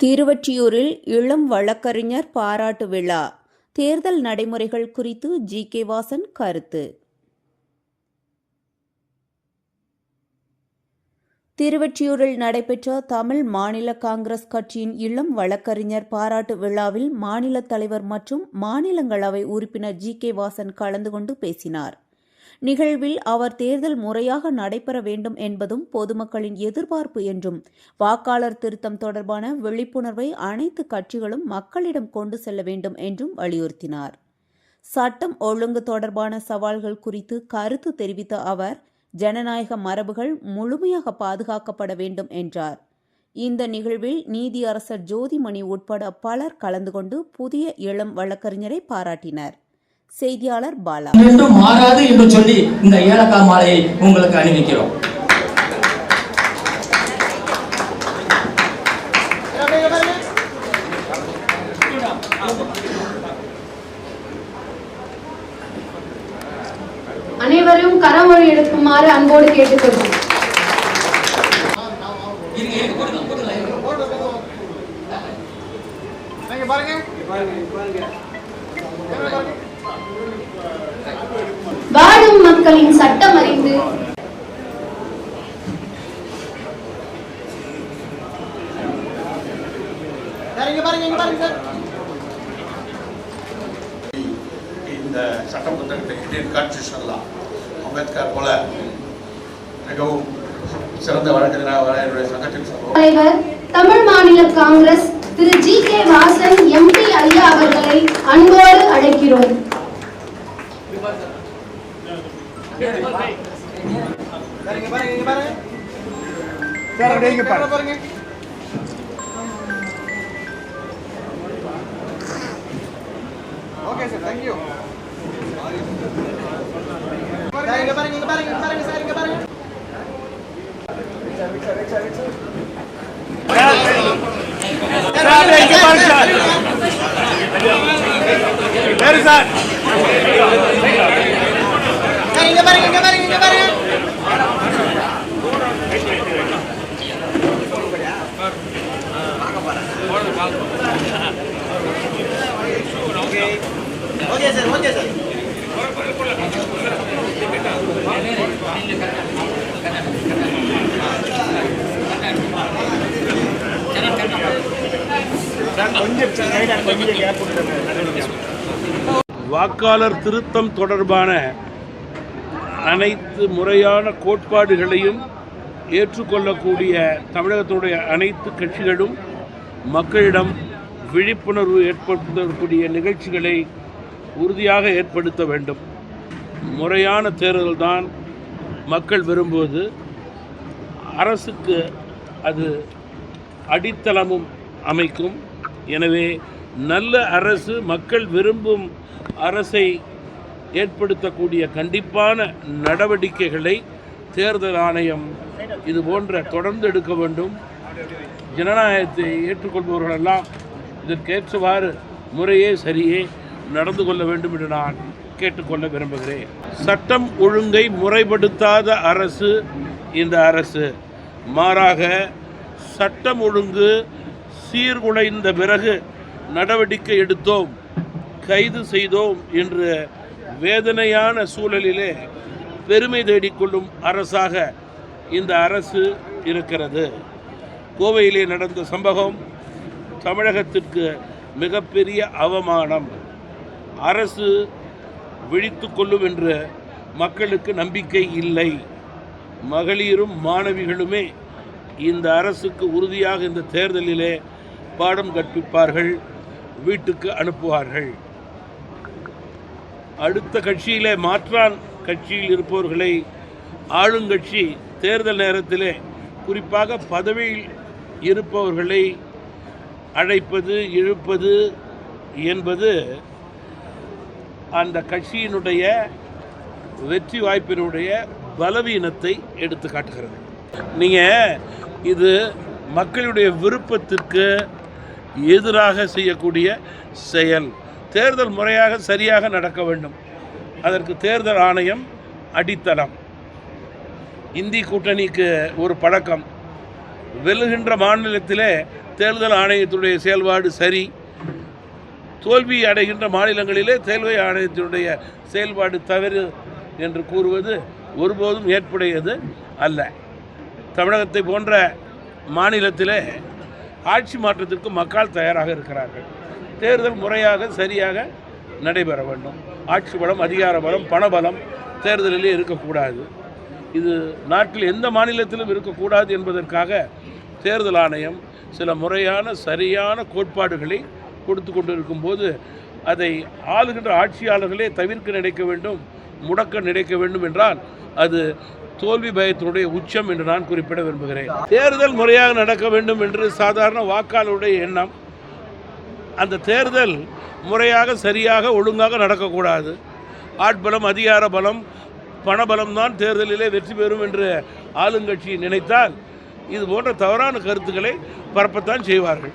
திருவற்றியூரில் இளம் வழக்கறிஞர் பாராட்டு விழா. தேர்தல் நடைமுறைகள் குறித்து ஜி. கே. வாசன் கருத்து. திருவற்றியூரில் நடைபெற்ற தமிழ் மாநில காங்கிரஸ் கட்சியின் இளம் வழக்கறிஞர் பாராட்டு விழாவில் மாநில தலைவர் மற்றும் மாநிலங்களவை உறுப்பினர் ஜி. கே. வாசன் கலந்து கொண்டு பேசினார். நிகழ்வில் அவர் தேர்தல் முறையாக நடைபெற வேண்டும் என்பதும் பொதுமக்களின் எதிர்பார்ப்பு என்றும் வாக்காளர் திருத்தம் தொடர்பான விழிப்புணர்வை அனைத்து கட்சிகளும் மக்களிடம் கொண்டு செல்ல வேண்டும் என்றும் வலியுறுத்தினார். சட்டம் ஒழுங்கு தொடர்பான சவால்கள் குறித்து கருத்து தெரிவித்த அவர் ஜனநாயக மரபுகள் முழுமையாக பாதுகாக்கப்பட வேண்டும் என்றார். இந்த நிகழ்வில் நீதியரசர் ஜோதிமணி உட்பட பலர் கலந்து கொண்டு புதிய இளம் வழக்கறிஞரை பாராட்டினர். செய்தியாளர் பாலா. என்றும் மாறாது என்று சொல்லி இந்த ஏலக்காய் மாலையை உங்களுக்கு அணிவிக்கிறோம். அனைவரும் கரமொழி எடுக்குமாறு அன்போடு கேட்டுக்கொள்கிறோம். வாழும் மக்களின் சட்டம் அறிந்து இந்த சட்ட புத்தகத்தை இந்தியன் கான்ஸ்டியூஷன்லாம் அம்பேத்கர் போல மிகவும் சிறந்த வழக்கறிஞராக என்னுடைய சங்கத்தின் தலைவர் Tamil Maanila Congress Thiru G K Vasan MP ஐயா அவர்களை அன்போடு அழைக்கிறோம். ஓகே சார் தேங்க்யூ இங்க பாருங்க இங்க பாருங்க இங்க பாருங்க சார் இங்க பாருங்க சார் இங்க பாருங்க இங்க பாருங்க இங்க பாருங்க ஓகே சார் ஓகே சார் வாக்காளர் திருத்தம் தொடர்பான அனைத்து முறையான கோட்பாடுகளையும் ஏற்றுக்கொள்ளக்கூடிய தமிழகத்துடைய அனைத்து கட்சிகளும் மக்களிடம் விழிப்புணர்வு ஏற்படுத்தக்கூடிய நிகழ்ச்சிகளை உறுதியாக ஏற்படுத்த வேண்டும். முறையான தேர்தல் தான் மக்கள் விரும்புவது. அரசுக்கு அது அடித்தளமும் அமைக்கும். எனவே நல்ல அரசு மக்கள் விரும்பும் அரசை ஏற்படுத்தக்கூடிய கண்டிப்பான நடவடிக்கைகளை தேர்தல் ஆணையம் இது போன்ற தொடர்ந்து எடுக்க வேண்டும். ஜனநாயகத்தை ஏற்றுக்கொள்பவர்களெல்லாம் இதற்கேற்றவாறு முறையே சரியே நடந்து கொள்ள வேண்டும் என்று நான் கேட்டுக்கொள்ள விரும்புகிறேன். சட்டம் ஒழுங்கை முறைப்படுத்தாத அரசு இந்த அரசு. மாறாக சட்டம் ஒழுங்கு சீர்குலைந்த பிறகு நடவடிக்கை எடுத்தோம் கைது செய்தோம் என்று வேதனையான சூழலிலே பெருமை தேடிக்கொள்ளும் அரசாக இந்த அரசு இருக்கிறது. கோவையிலே நடந்த சம்பவம் தமிழகத்திற்கு மிகப்பெரிய அவமானம். அரசு விழித்து கொள்ளும் என்ற மக்களுக்கு நம்பிக்கை இல்லை. மகளிரும் மாணவிகளுமே இந்த அரசுக்கு உறுதியாக இந்த தேர்தலிலே பாடம் கற்பிப்பார்கள் வீட்டுக்கு அனுப்புவார்கள். அடுத்த கட்சியிலே மாற்றான் கட்சியில் இருப்பவர்களை ஆளுங்கட்சி தேர்தல் நேரத்திலே குறிப்பாக பதவியில் இருப்பவர்களை அழைப்பது இழுப்பது என்பது அந்த கட்சியினுடைய வெற்றி வாய்ப்பினுடைய பலவீனத்தை எடுத்து காட்டுகிறது. நீங்கள் இது மக்களுடைய விருப்பத்திற்கு எதிராக செய்யக்கூடிய செயல். தேர்தல் முறையாக சரியாக நடக்க வேண்டும். அதற்கு தேர்தல் ஆணையம் அடித்தளம். இந்தி கூட்டணிக்கு ஒரு பழக்கம். வெல்லுகின்ற மாநிலத்திலே தேர்தல் ஆணையத்தினுடைய செயல்பாடு சரி. தோல்வி அடைகின்ற மாநிலங்களிலே தேர்தல் ஆணையத்தினுடைய செயல்பாடு தவறு என்று கூறுவது ஒருபோதும் ஏற்புடையது அல்ல. தமிழகத்தை போன்ற மாநிலத்திலே ஆட்சி மாற்றத்திற்கு மக்கள் தயாராக இருக்கிறார்கள். தேர்தல் முறையாக சரியாக நடைபெற வேண்டும். ஆட்சி பலம் அதிகார பலம் பணபலம் தேர்தலிலே இருக்கக்கூடாது. இது நாட்டில் எந்த மாநிலத்திலும் இருக்கக்கூடாது என்பதற்காக தேர்தல் ஆணையம் சில முறையான சரியான கோட்பாடுகளை கொடுத்து கொண்டிருக்கும்போது அதை ஆளுகின்ற ஆட்சியாளர்களே தவிர்க்க நினைக்க வேண்டும் முடக்க நினைக்க வேண்டும் என்றால் அது தோல்வி பயத்தினுடைய உச்சம் என்று நான் குறிப்பிட விரும்புகிறேன். தேர்தல் முறையாக நடக்க வேண்டும் என்று சாதாரண வாக்காளருடைய எண்ணம். அந்த தேர்தல் முறையாக சரியாக ஒழுங்காக நடக்கக்கூடாது. ஆட்பலம் அதிகார பலம் பணபலம் தான் தேர்தலிலே வெற்றி பெறும் என்று ஆளுங்கட்சி நினைத்தால் இது போன்ற தவறான கருத்துக்களை பரப்பத்தான் செய்வார்கள்.